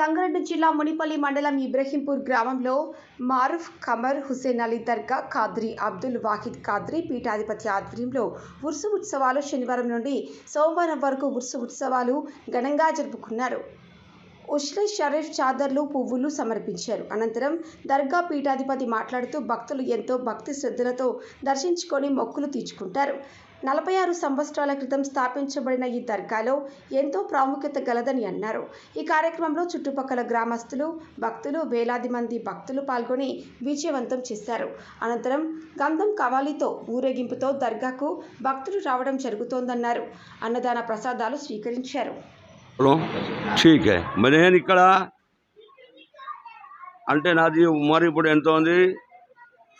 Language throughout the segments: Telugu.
సంగారెడ్డి జిల్లా మునిపల్లి మండలం ఇబ్రహీంపూర్ గ్రామంలో మారుఫ్ కమర్ హుసేన్ అలీ దర్గా ఖాద్రి అబ్దుల్ వాహిద్ ఖాద్రి పీఠాధిపతి ఆధ్వర్యంలో ఉర్సు ఉత్సవాలు శనివారం నుండి సోమవారం వరకు ఉర్సు ఉత్సవాలు ఘనంగా జరుపుకున్నారు ఉష్లే షరీఫ్ చాదర్లు పువ్వులు సమర్పించారు అనంతరం దర్గా పీఠాధిపతి మాట్లాడుతూ భక్తులు ఎంతో భక్తి శ్రద్ధలతో దర్శించుకొని మొక్కులు తీర్చుకుంటారు నలభై ఆరు సంవత్సరాల క్రితం స్థాపించబడిన ఈ దర్గాలో ఎంతో ప్రాముఖ్యత గలదని అన్నారు ఈ కార్యక్రమంలో చుట్టుపక్కల గ్రామస్తులు భక్తులు వేలాది మంది భక్తులు పాల్గొని విజయవంతం చేశారు అనంతరం గంధం కవాలితో ఊరేగింపుతో దర్గాకు భక్తులు రావడం జరుగుతోందన్నారు అన్నదాన ప్రసాదాలు స్వీకరించారు ఇక్కడ అంటే నాది ఉమర్ ఇప్పుడు ఎంత ఉంది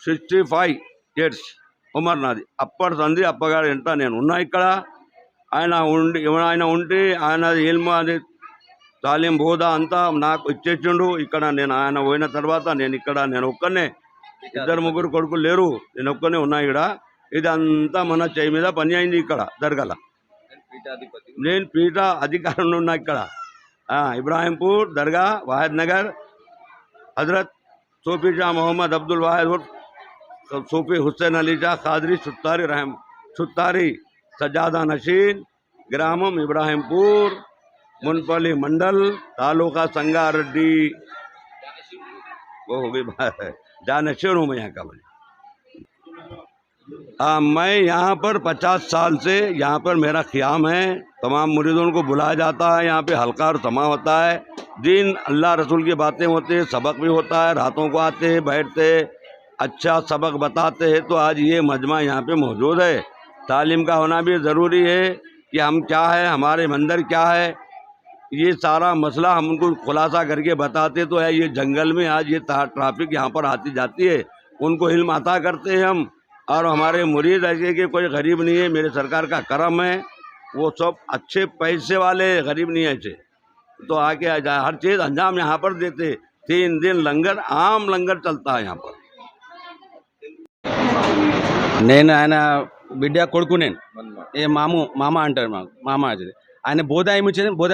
సిక్స్టీ ఫైవ్ ఇయర్స్ ఉమర్ నాది అప్పటి తండ్రి అప్పగారు ఎంత నేను ఉన్నా ఇక్కడ ఆయన ఉండి ఆయన ఉంటే ఆయన ఏల్మో అది తాలిం బోధ అంతా నాకు ఇచ్చేచ్చుండు ఇక్కడ నేను ఆయన పోయిన తర్వాత నేను ఇక్కడ నేను ఒక్కనే ఇద్దరు ముగ్గురు కొడుకులు లేరు నేను ఒక్కనే ఉన్నా ఇక్కడ ఇదంతా మన చేయి మీద పని అయింది ఇక్కడ దర్గల నేను పీఠ అధికారంలో ఉన్నా ఇక్కడ ఇబ్రాహింపూర్ దర్గా వాహద్ నగర్ హజరత్ సోఫీజా మొహమ్మద్ అబ్దుల్ వాహిద్ सूफी हुसैन अली जा कादरी छुतारी रहम सुतारी सजादा नशीन ग्रामम इब्राहिमपुर मुनपली मंडल तालुका संगारेड्डी वो हो गई बात है जानशीर हूँ मैं यहाँ का बोले हाँ मैं यहाँ पर पचास साल से यहाँ पर मेरा ख़्याम है तमाम मुरीदों को बुलाया जाता है यहाँ पे हल्का और समा होता है दिन अल्लाह रसूल की बातें होती है सबक भी होता है रातों को आते बैठते अच्छा सबक बताते हैं तो आज ये मजमा यहाँ पे मौजूद है तालीम का होना भी ज़रूरी है कि हम क्या है हमारे मंदिर क्या है ये सारा मसला हम उनको खुलासा करके बताते तो है ये जंगल में आज ये ट्रैफिक यहाँ पर आती जाती है उनको हिल माता करते हैं हम और हमारे मुरीद ऐसे कि कोई गरीब नहीं है मेरे सरकार का करम है वो सब अच्छे पैसे वाले गरीब नहीं है ऐसे तो आके हर चीज़ अंजाम यहाँ पर देते तीन दिन लंगर आम लंगर चलता है यहाँ पर నేను ఆయన బిడ్డ కొడుకు నేను ఏ మాము మామ అంటారు మాకు మామ అది ఆయన బోధాయి ఏమిచ్చేది బోధ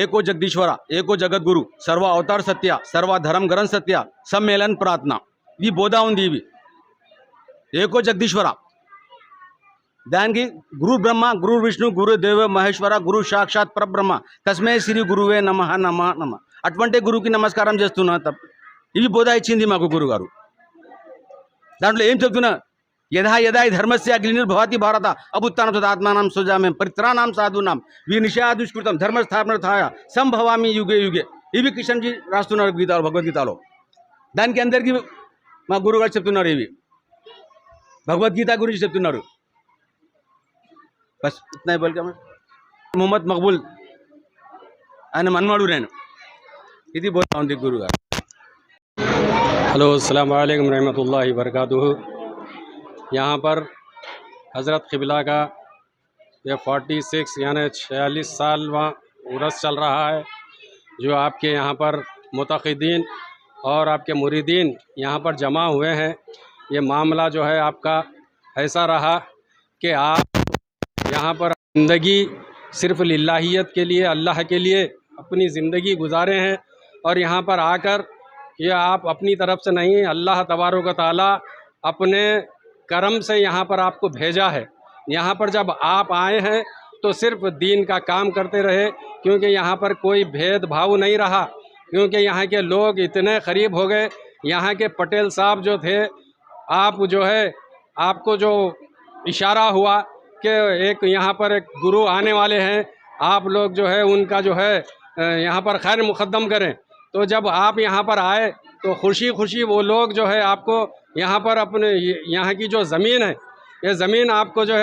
ఏకో జగదీశ్వర ఏకో జగద్గురు సర్వ అవతార సత్య సర్వ ధరం గరం సత్య సమ్మేళన్ ప్రార్థన ఇవి బోధ ఉంది ఇవి ఏకో జగదీశ్వర దానికి గురు బ్రహ్మ గురు విష్ణు గురు దేవ మహేశ్వర గురు సాక్షాత్ పరబ్రహ్మ తస్మే శ్రీ గురువే నమ నమ నమ అటువంటి గురువుకి నమస్కారం చేస్తున్నా తప్ప ఇవి బోధ ఇచ్చింది మాకు గురుగారు డాంట్లో ఏం చెప్తున్నా యదా యదా హి ధర్మస్య గ୍లినిర్ భవతి భారతా అబూత్తానాత్ ఆత్మనాం సుజమే పరిత్రానాం సాధునాం వినిశ్యాదుష్కృతమ్ ధర్మస్థాపనర్థా సంభవమి యుగే యుగే ఇవి కిషన్జీ రాస్తునారు గీతాର୍ భగవద్గీతలో దానికి అందర్కి మా గురుగారు చెప్తున్నారు ఇవి భగవద్గీత గురుజీ చెప్తున్నారు ఫస్ట్ ఇంతై బలక మహ్మద్ మఖబూల్ అను మన్మడు రేను ఇది బోతాండి గురుగా हेलो अस्सलाम वालेकुम रहमतुल्लाहि वरकatuh यहाँ पर हज़रत किबला का यह 46 यानी छियालीस साल वहाँ उरस चल रहा है जो आपके यहाँ पर मतदीन और आपके मुरीदीन यहाँ पर जमा हुए हैं ये मामला जो है आपका ऐसा रहा कि आप यहाँ पर ज़िंदगी सिर्फ लाहीत के लिए अल्लाह के लिए अपनी ज़िंदगी गुजारे हैं और यहाँ पर आकर ये आप अपनी तरफ से नहीं अल्लाह तबारक ताली अपने कर्म से यहाँ पर आपको भेजा है यहाँ पर जब आप आए हैं तो सिर्फ दीन का काम करते रहे क्योंकि यहाँ पर कोई भेदभाव नहीं रहा क्योंकि यहाँ के लोग इतने करीब हो गए यहाँ के पटेल साहब जो थे आप जो है आपको जो इशारा हुआ कि एक यहाँ पर एक गुरु आने वाले हैं आप लोग जो है उनका जो है यहाँ पर खैर मुकदम करें तो जब आप यहाँ पर आए तो खुशी खुशी वो लोग जो है आपको यहाँ पर अपने यहाँ की जो ज़मीन है ये ज़मीन आपको जो है